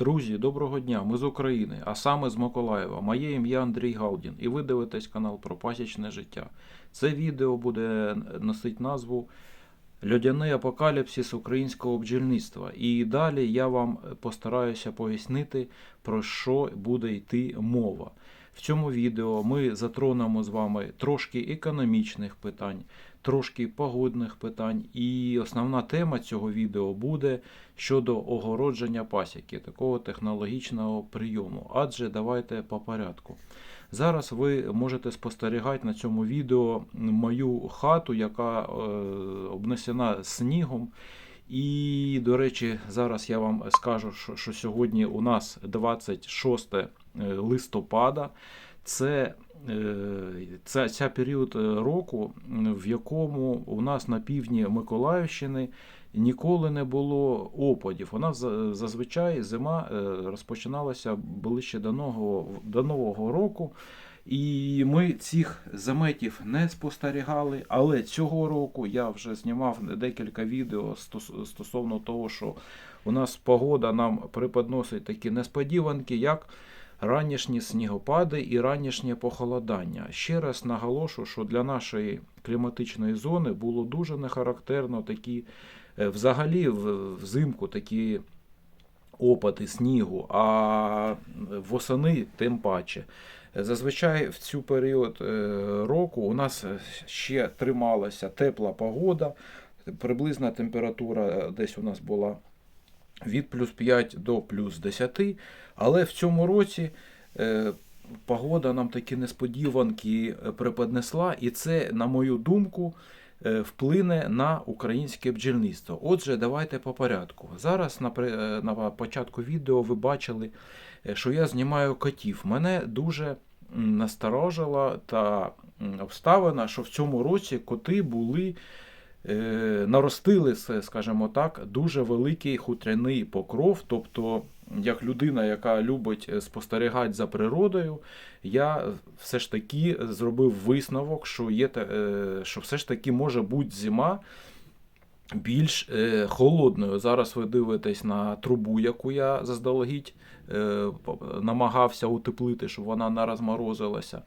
Друзі, доброго дня! Ми з України, а саме з Миколаєва. Моє ім'я Андрій Галдін, і ви дивитесь канал про пасічне життя. Це відео буде носити назву Льодяний апокаліпсис українського бджільництва. І далі я вам постараюся пояснити, про що буде йти мова. В цьому відео ми затронемо з вами трошки економічних питань, трошки погодних питань. І основна тема цього відео буде щодо огородження пасіки, такого технологічного прийому. Адже давайте по порядку. Зараз ви можете спостерігати на цьому відео мою хату, яка е, обнесена снігом. І, до речі, зараз я вам скажу, що, що сьогодні у нас 26 листопада. Це, е, це, це період року, в якому у нас на півдні Миколаївщини ніколи не було опадів. У нас зазвичай зима е, розпочиналася ближче до нового, до нового року. І ми цих заметів не спостерігали. Але цього року я вже знімав декілька відео стосовно того, що у нас погода нам преподносить такі несподіванки, як ранішні снігопади і ранішнє похолодання. Ще раз наголошу, що для нашої кліматичної зони було дуже нехарактерно такі, е, взагалі взимку такі опади снігу, а восени тим паче. Зазвичай в цю період е, року у нас ще трималася тепла погода, приблизна температура десь у нас була від плюс 5 до плюс 10, але в цьому році е, погода нам такі несподіванки е, преподнесла, і це, на мою думку, е, вплине на українське бджільництво. Отже, давайте по порядку. Зараз на, початку відео ви бачили, що я знімаю котів. Мене дуже насторожила та обставина, що в цьому році коти були. Е, Наростили, скажімо так, дуже великий хутряний покров. Тобто, як людина, яка любить е, спостерігати за природою, я все ж таки зробив висновок, що є е, що все ж таки може бути зима більш е, холодною. Зараз ви дивитесь на трубу, яку я заздалегідь е, намагався утеплити, щоб вона не розморозилася.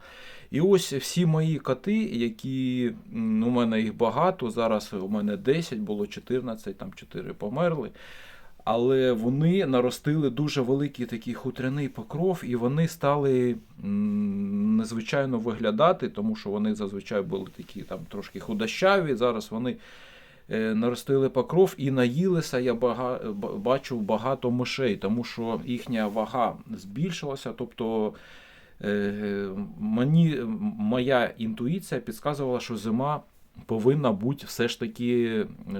І ось всі мої коти, які м, у мене їх багато, зараз у мене 10, було 14, там 4 померли. Але вони наростили дуже великий такий хутряний покров, і вони стали незвичайно виглядати, тому що вони зазвичай були такі там трошки худощаві. Зараз вони наростили покров і наїлися. Я бага, ба- бачу багато мишей, тому що їхня вага збільшилася. Тобто е, мені моя інтуїція підказувала, що зима повинна бути все ж таки е,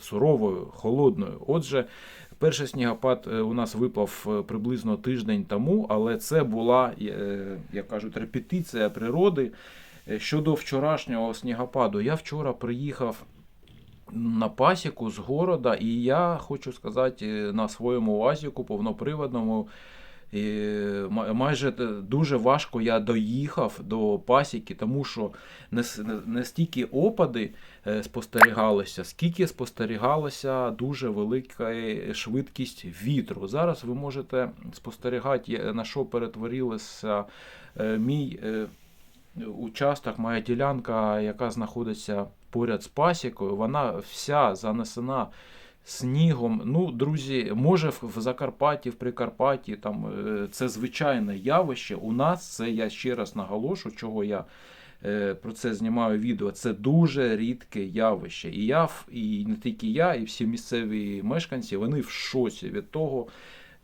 суровою, холодною. Отже, перший снігопад е, у нас випав е, приблизно тиждень тому, але це була, е, як кажуть, репетиція природи. Е, Щодо вчорашнього снігопаду, я вчора приїхав на пасіку з города, і я хочу сказати, е, на своєму УАЗіку повноприводному. І майже дуже важко я доїхав до пасіки, тому що не, стільки опади е, спостерігалися, скільки спостерігалася дуже велика е, швидкість вітру. Зараз ви можете спостерігати, е, на що перетворилася е, мій е, участок, моя ділянка, яка знаходиться поряд з пасікою. Вона вся занесена снігом. Ну, друзі, може в Закарпатті, в Прикарпатті там е, це звичайне явище. У нас це я ще раз наголошу, чого я е, про це знімаю відео. Це дуже рідке явище. І я і не тільки я, і всі місцеві мешканці вони в шоці від того.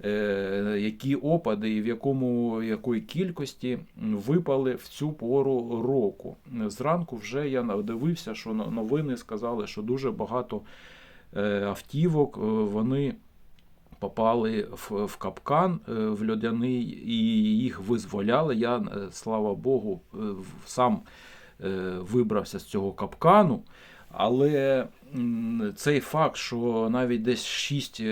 Е, Які опади і в якому якої кількості випали в цю пору року. Зранку вже я дивився, що новини сказали, що дуже багато е, автівок, е, вони попали в, капкан в льодяний і їх визволяли. Я, слава Богу, сам вибрався з цього капкану. Але цей факт, що навіть десь 6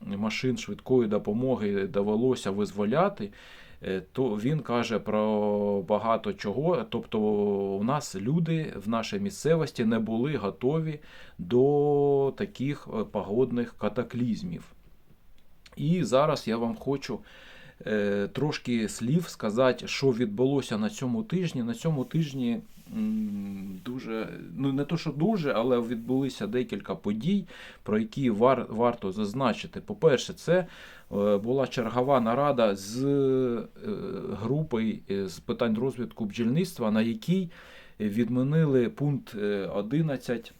машин швидкої допомоги довелося визволяти, е, то він каже про багато чого. Тобто, у нас люди в нашій місцевості не були готові до таких е, погодних катаклізмів. І зараз я вам хочу е, трошки слів сказати, що відбулося на цьому тижні. На цьому тижні дуже, ну не то, що дуже, але відбулися декілька подій, про які вар, варто зазначити. По-перше, це е, була чергова нарада з е, групи е, з питань розвитку бджільництва, на якій відмінили пункт е, 11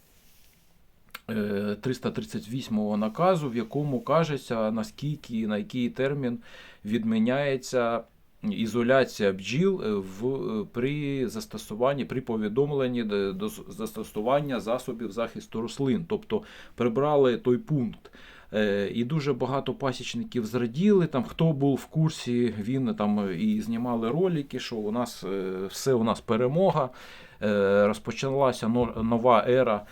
е, 338 наказу, в якому кажеться, наскільки на який термін відміняється ізоляція бджіл е, в, е, при застосуванні, при повідомленні до застосування засобів захисту рослин. Тобто прибрали той пункт. Е, І дуже багато пасічників зраділи. Там хто був в курсі, він там і знімали ролики, що у нас все у нас перемога. Розпочалася но- нова ера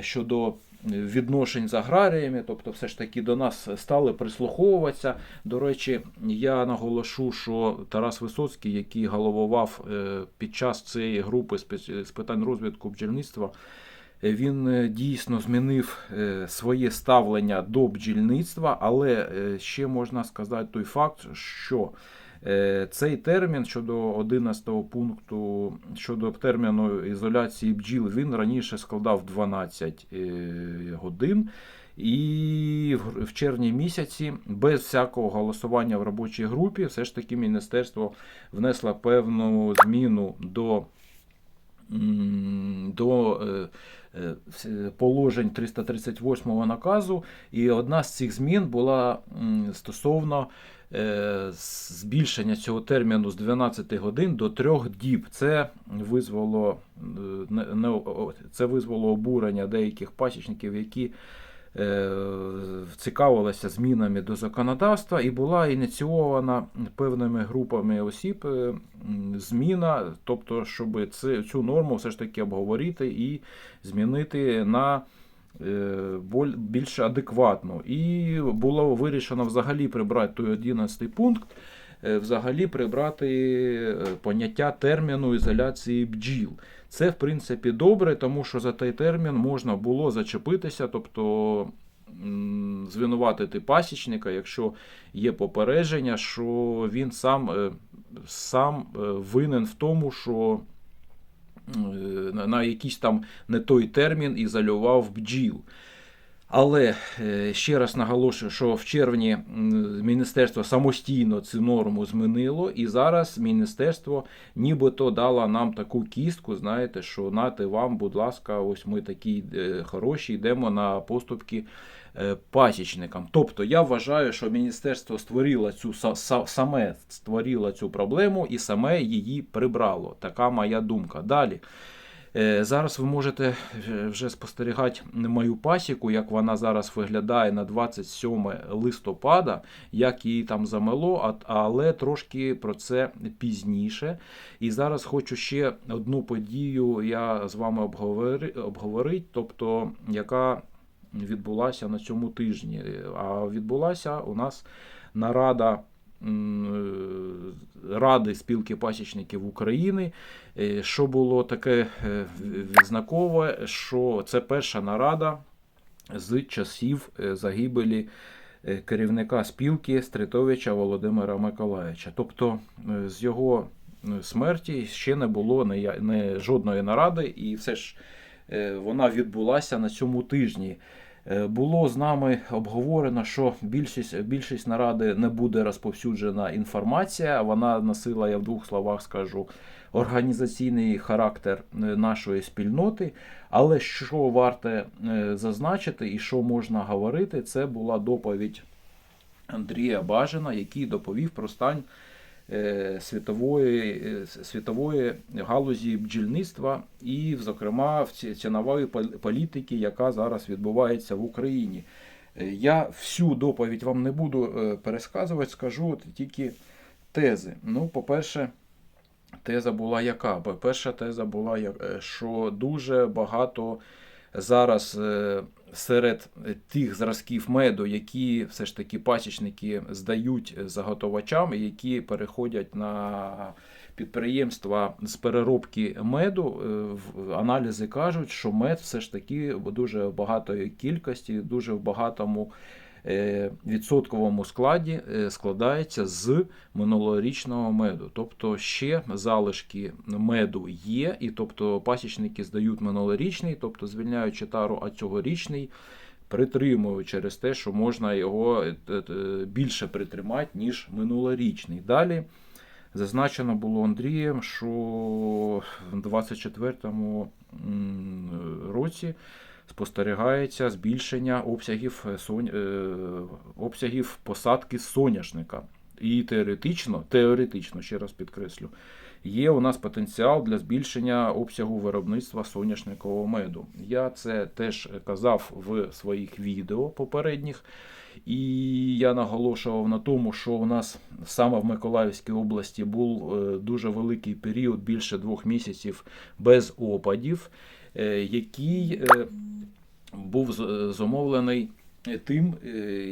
щодо відношень з аграріями, тобто все ж таки до нас стали прислуховуватися. До речі, я наголошу, що Тарас Висоцький, який головував е, під час цієї групи з питань розвитку бджільництва, е, він е, дійсно змінив своє ставлення до бджільництва, але ще можна сказати той факт, що цей термін щодо 11 пункту щодо терміну ізоляції бджіл, він раніше складав 12 е, годин. І в- червні місяці, без всякого голосування в робочій групі, все ж таки міністерство внесло певну зміну до, до е, е, положень 338 наказу. І одна з цих змін була стосовно е, збільшення цього терміну з 12 годин до 3 діб. Це визвало, е, це визвало обурення деяких пасічників, які е, цікавилися змінами до законодавства, і була ініційована певними групами осіб е, зміна, тобто, щоб цю норму все ж таки обговорити і змінити на е, більш адекватну. І було вирішено взагалі прибрати той 11 пункт, взагалі прибрати поняття терміну ізоляції бджіл. Це, в принципі, добре, тому що за той термін можна було зачепитися, тобто звинуватити пасічника, якщо є попередження, що він сам, е, сам е, винен в тому, що е, на- на якийсь там не той термін ізолював бджіл. Але е, ще раз наголошую, що в червні міністерство самостійно цю норму змінило, і зараз міністерство нібито дало нам таку кістку, знаєте, що нате вам, будь ласка, ось ми такі е, хороші, йдемо на поступки е, пасічникам. Тобто я вважаю, що міністерство створило цю са- са- саме створило цю проблему і саме її прибрало. Така моя думка. Далі. Е, Зараз ви можете вже спостерігати мою пасіку, як вона зараз виглядає на 27 листопада, як її там замело, але трошки про це пізніше. І зараз хочу ще одну подію я з вами обговорити, тобто яка відбулася на цьому тижні. А відбулася у нас нарада Ради спілки пасічників України. Е, Що було таке е, відзнакове, що це перша нарада з часів е, загибелі е, керівника спілки Стритовича Володимира Миколаївича. Тобто е, з його е, смерті ще не було не, жодної наради, і все ж е, вона відбулася на цьому тижні. Е, Було з нами обговорено, що більшість, більшість наради не буде розповсюджена інформація. Вона носила, я в двох словах скажу, організаційний характер е, нашої спільноти. Але що варте е, зазначити і що можна говорити, це була доповідь Андрія Бажина, який доповів про стан е, світової, е, світової галузі бджільництва і, зокрема, в ці- цінової політики, яка зараз відбувається в Україні. Е, Я всю доповідь вам не буду е, пересказувати, скажу от тільки тези. Ну, по-перше, теза була яка? Бо Перша теза була, е, що дуже багато зараз е, серед тих зразків меду, які все ж таки пасічники здають заготовачам, які переходять на підприємства з переробки меду, е, аналізи кажуть, що мед все ж таки в дуже багатої кількості, дуже в багатому е, відсотковому складі е, складається з минулорічного меду. Тобто ще залишки меду є, і тобто пасічники здають минулорічний, тобто звільняючи тару, а цьогорічний притримують через те, що можна його е, е, більше притримати, ніж минулорічний. Далі зазначено було Андрієм, що в 24-му році спостерігається збільшення обсягів, е, сон- е, обсягів посадки соняшника. І теоретично, теоретично, ще раз підкреслю, є у нас потенціал для збільшення обсягу виробництва соняшникового меду. Я це теж казав в своїх відео попередніх. І я наголошував на тому, що у нас саме в Миколаївській області був е, дуже великий період, більше двох місяців без опадів, який е, був з- зумовлений тим, е,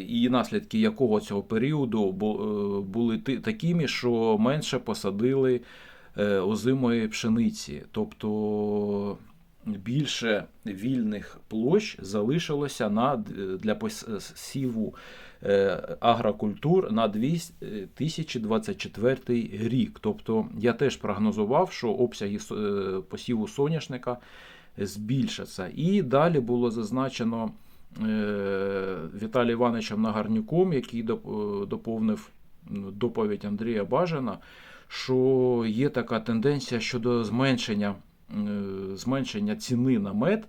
і наслідки якого цього періоду е, були такими, що менше посадили е, озимої пшениці. Тобто більше вільних площ залишилося на, для посіву е, агрокультур на 2024 рік. Тобто я теж прогнозував, що обсяги е, посіву соняшника збільшаться. І далі було зазначено Віталій Віталієм Івановичем Нагарнюком, який е, доповнив доповідь Андрія Бажана, що є така тенденція щодо зменшення, е, зменшення ціни на мед.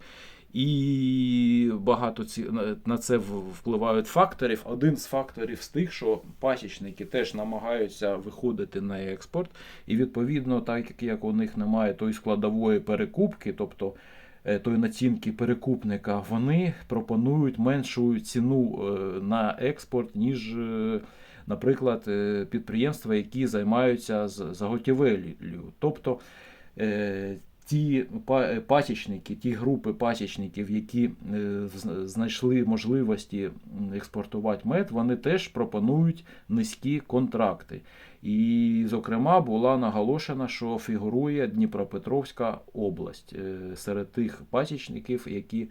І багато ці, на- це впливають факторів. Один з факторів з тих, що пасічники теж намагаються виходити на експорт, і відповідно, так як- у них немає тої складової перекупки, тобто е, тої націнки перекупника, вони пропонують меншу ціну е, на експорт, ніж, е, наприклад, підприємства, які займаються з- заготівелью. Тобто ті пасічники, ті групи пасічників, які е, знайшли можливості експортувати мед, вони теж пропонують низькі контракти. І, зокрема, була наголошена, що фігурує Дніпропетровська область е, серед тих пасічників, які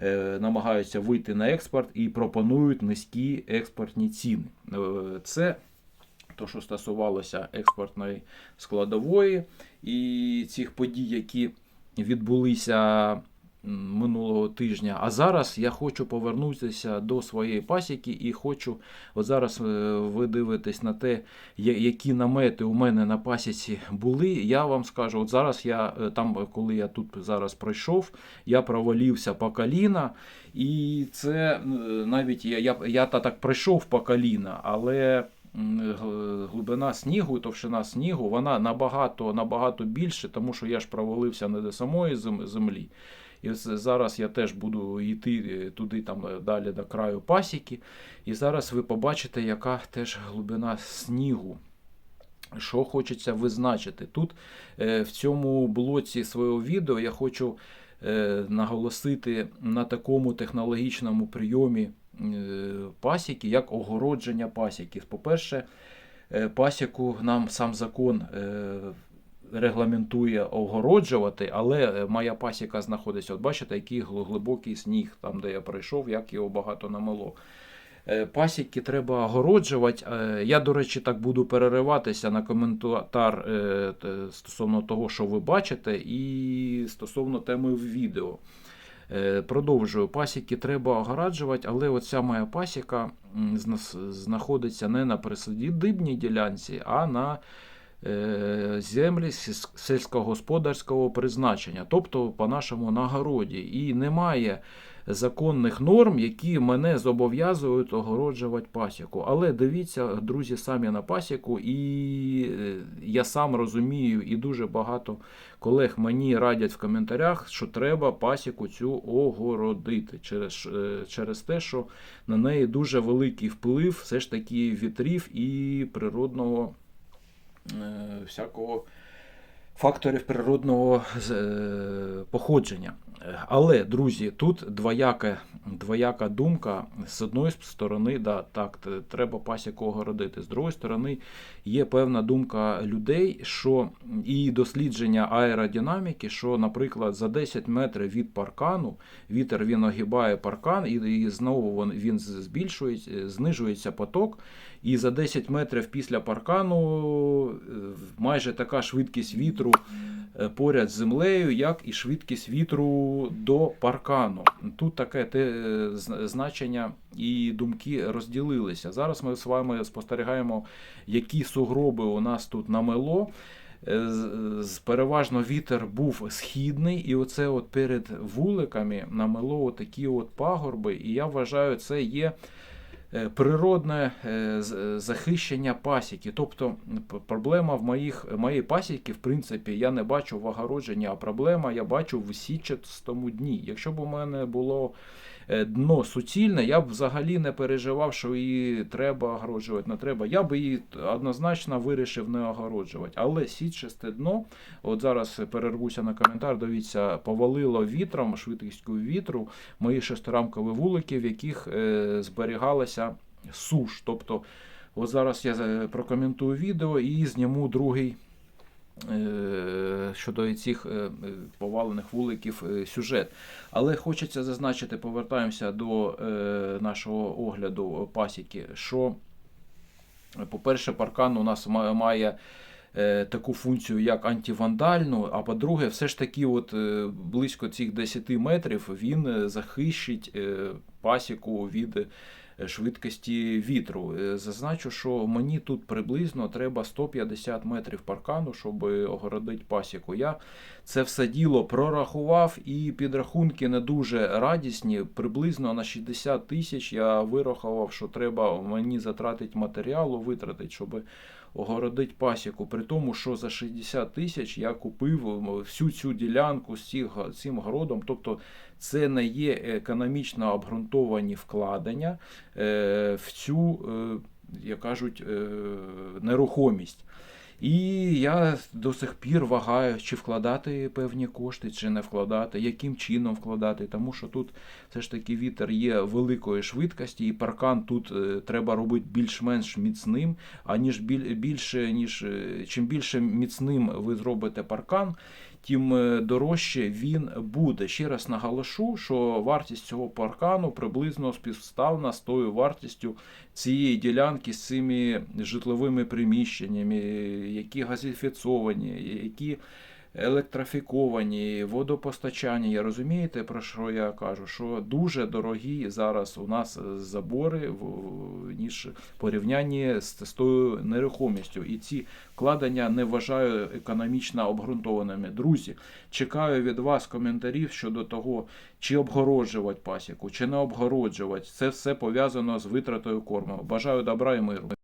е, намагаються вийти на експорт і пропонують низькі експортні ціни. Це то, що стосувалося експортної складової і цих подій, які відбулися минулого тижня. А зараз я хочу повернутися до своєї пасіки і хочу, от зараз е, ви дивитесь на те, які намети у мене на пасіці були. Я вам скажу, от зараз я е, там, коли я тут зараз пройшов, я провалився по коліна, і це е, навіть я, я, я та так пройшов по коліна, але глибина снігу, товщина снігу, вона набагато, набагато більше, тому що я ж провалився не до самої землі. І зараз я теж буду йти е, туди там е, далі до краю пасіки. І зараз ви побачите, яка теж глибина снігу. Що хочеться визначити. Тут е, в цьому блоці свого відео я хочу наголосити на такому технологічному прийомі пасіки, як огородження пасіки. По-перше, е, пасіку нам сам закон е, регламентує огороджувати, але е, моя пасіка знаходиться. От бачите, який глибокий сніг, там де я пройшов, як його багато намело. Е, Пасіки треба огороджувати. Е, Я, до речі, так буду перериватися на коментар е, стосовно того, що ви бачите, і стосовно теми в відео. Е, Продовжую. Пасіки треба огораджувати, але оця моя пасіка знаходиться не на присадибній ділянці, а на е, землі сільськогосподарського призначення, тобто по-нашому на городі. І немає законних норм, які мене зобов'язують огороджувати пасіку. Але дивіться, друзі, самі на пасіку, і е, я сам розумію, і дуже багато колег мені радять в коментарях, що треба пасіку цю огородити через, е, через те, що на неї дуже великий вплив все ж таки вітрів і природного е, всякого факторів природного походження. Але, друзі, тут двояка, двояка думка. З одної сторони, да, так, треба пасіку огородити. З другої сторони, є певна думка людей, що і дослідження аеродинаміки, що, наприклад, за 10 метрів від паркану вітер він огибає паркан, і, і знову він, він збільшується, знижується поток. І за 10 метрів після паркану е, майже така швидкість вітру е, поряд з землею, як і швидкість вітру до паркану. Тут таке те, е, значення і думки розділилися. Зараз ми з вами спостерігаємо, які сугроби у нас тут намело. Е, Переважно вітер був східний, і оце от перед вуликами намело такі от пагорби. І я вважаю, це є е, природне е, захищення пасіки. Тобто проблема в моїх, моєї пасіки, в принципі, я не бачу в огородженні, а проблема я бачу в січастому дні. Якщо б у мене було дно суцільне, я б взагалі не переживав, що її треба огороджувати, не треба. Я б її однозначно вирішив не огороджувати. Але січасте дно, от зараз перервуся на коментар, дивіться, повалило вітром, швидкістю вітру мої шестирамкові вулики, в яких е, зберігалася суш. Тобто, от зараз я е, прокоментую відео і зніму другий. Е, Щодо цих е, повалених вуликів е, сюжет. Але хочеться зазначити, повертаємося до нашого огляду пасіки, що, по-перше, паркан у нас має таку функцію, як антивандальну, а по-друге, все ж таки, от близько цих 10 метрів він захищить пасіку від швидкості вітру. Е, Зазначу, що мені тут приблизно треба 150 метрів паркану, щоб огородити пасіку. Я це все діло прорахував, і підрахунки не дуже радісні. Приблизно на 60 тисяч я вирахував, що треба мені затратити матеріалу, витратити, щоб огородити пасіку. При тому, що за 60 тисяч я купив всю цю ділянку з цим городом. Тобто це не є економічно обґрунтовані вкладення е, в цю, е, як кажуть, е, нерухомість. І я до сих пір вагаю, чи вкладати певні кошти, чи не вкладати, яким чином вкладати, тому що тут все ж таки вітер є великої швидкості, і паркан тут е, треба робити більш-менш міцним. А ніж біль, більше, ніж е, чим більше міцним ви зробите паркан, тим е, дорожче він буде. Ще раз наголошу, що вартість цього паркану приблизно співставна з тою вартістю цієї ділянки з цими житловими приміщеннями, які газифіцовані, які електрифіковані, водопостачання. Я розумієте, про що я кажу? Що дуже дорогі зараз у нас забори, в- ніж порівнянні з, з тою нерухомістю. І ці вкладення не вважаю економічно обґрунтованими. Друзі, чекаю від вас коментарів щодо того, чи обгороджувати пасіку, чи не обгороджувати. Це все пов'язано з витратою корму. Бажаю добра і миру.